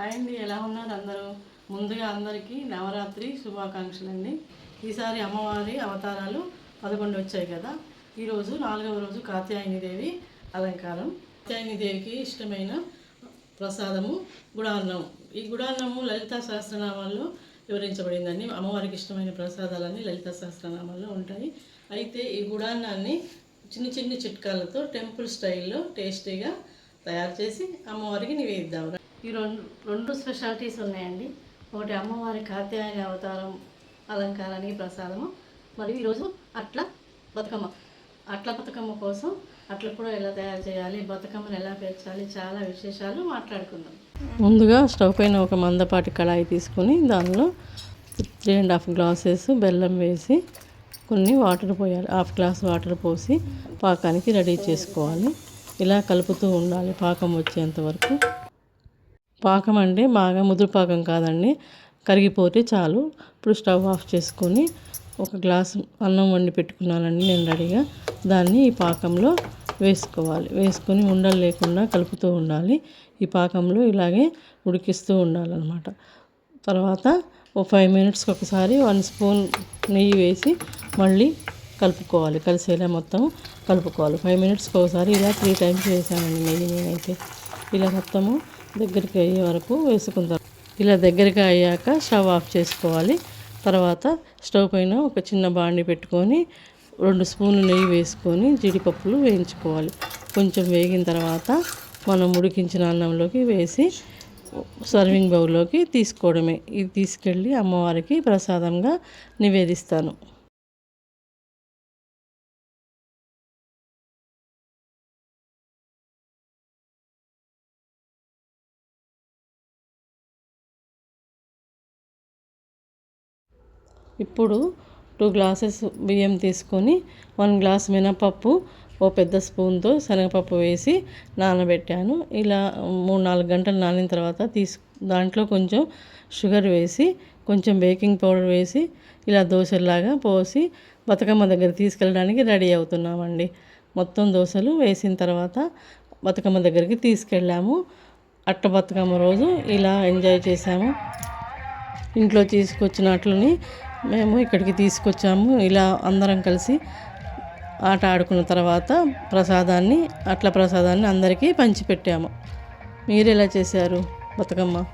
Hi అండి ఎలా ఉన్నారు అందరూ? ముందుగా అందరికీ నవరాత్రి శుభాకాంక్షలు అండి ఈసారి అమ్మవారి అవతారాలు పదకొండు వచ్చాయి కదా. ఈరోజు నాలుగవ రోజు కాత్యాయని దేవి అలంకారం. కాత్యాయని దేవికి ఇష్టమైన ప్రసాదము గుడాన్నం ఈ గుడాన్నము లలితా సహస్రనామాల్లో వివరించబడిందండి. అమ్మవారికి ఇష్టమైన ప్రసాదాలన్నీ లలితా సహస్రనామాల్లో ఉంటాయి. అయితే ఈ గుడాన్నాన్ని చిన్న చిన్న చిట్కాలతో టెంపుల్ స్టైల్లో టేస్టీగా తయారు చేసి అమ్మవారికి నివేదిద్దాం ఈ రెండు రెండు స్పెషాలిటీస్ ఉన్నాయండి. ఒకటి అమ్మవారి కాత్యాయని అవతారం అలంకారానికి ప్రసాదము. మరియు ఈరోజు అట్ల బతుకమ్మ. అట్ల బతుకమ్మ కోసం అట్ల కూడా ఎలా తయారు చేయాలి బతుకమ్మను ఎలా పెంచాలి చాలా విశేషాలు మాట్లాడుకుందాం. ముందుగా స్టవ్ పైన ఒక మందపాటి కళాయి తీసుకొని దానిలో త్రీ అండ్ హాఫ్ గ్లాసెస్ బెల్లం వేసి కొన్ని వాటర్ పోయాలి హాఫ్ గ్లాస్ వాటర్ పోసి పాకానికి రెడీ చేసుకోవాలి. ఇలా కలుపుతూ ఉండాలి పాకం వచ్చేంత వరకు. పాకం అంటే బాగా ముదురు పాకం కాదండి. కరిగిపోతే చాలు. ఇప్పుడు స్టవ్ ఆఫ్ చేసుకొని ఒక గ్లాస్ అన్నం వండి పెట్టుకున్నానండి నేను రెడీగా. దాన్ని ఈ పాకంలో వేసుకోవాలి. వేసుకొని ఉండలు లేకుండా కలుపుతూ ఉండాలి. ఈ పాకంలో ఇలాగే ఉడికిస్తూ ఉండాలన్నమాట. తర్వాత ఒక ఫైవ్ మినిట్స్కి ఒకసారి వన్ స్పూన్ నెయ్యి వేసి మళ్ళీ కలుపుకోవాలి. కలిసేలా మొత్తం కలుపుకోవాలి. ఫైవ్ మినిట్స్కి ఒకసారి ఇలా త్రీ టైమ్స్ వేసానండి నెయ్యి నేనైతే. ఇలా మొత్తము దగ్గరికి అయ్యే వరకు వేసుకుందాం. ఇలా దగ్గరికి అయ్యాక స్టవ్ ఆఫ్ చేసుకోవాలి. తర్వాత స్టవ్ పైన ఒక చిన్న బాండి పెట్టుకొని రెండు స్పూన్లు నెయ్యి వేసుకొని జీడిపప్పులు వేయించుకోవాలి. కొంచెం వేగిన తర్వాత మనం ఉడికించిన అన్నంలోకి వేసి సర్వింగ్ బౌల్లోకి తీసుకోవడమే. ఇది తీసుకెళ్ళి అమ్మవారికి ప్రసాదంగా నివేదిస్తాను. ఇప్పుడు టూ గ్లాసెస్ బియ్యం తీసుకొని వన్ గ్లాస్ మినపప్పు ఓ పెద్ద స్పూన్తో శనగపప్పు వేసి నానబెట్టాను. ఇలా మూడు నాలుగు గంటలు నానిన తర్వాత తీసు దాంట్లో కొంచెం షుగర్ వేసి కొంచెం బేకింగ్ పౌడర్ వేసి ఇలా దోశలాగా పోసి బతుకమ్మ దగ్గర తీసుకెళ్ళడానికి రెడీ అవుతున్నామండి. మొత్తం దోశలు వేసిన తర్వాత బతుకమ్మ దగ్గరికి తీసుకెళ్ళాము. అట్ట బతుకమ్మ రోజు ఇలా ఎంజాయ్ చేసాము ఇంట్లో తీసుకొచ్చిన అట్లని మేము ఇక్కడికి తీసుకొచ్చాము. ఇలా అందరం కలిసి ఆట ఆడుకున్న తర్వాత ప్రసాదాన్ని అట్ల ప్రసాదాన్ని అందరికీ పంచిపెట్టాము. మీరు ఎలా చేశారు బతుకమ్మ?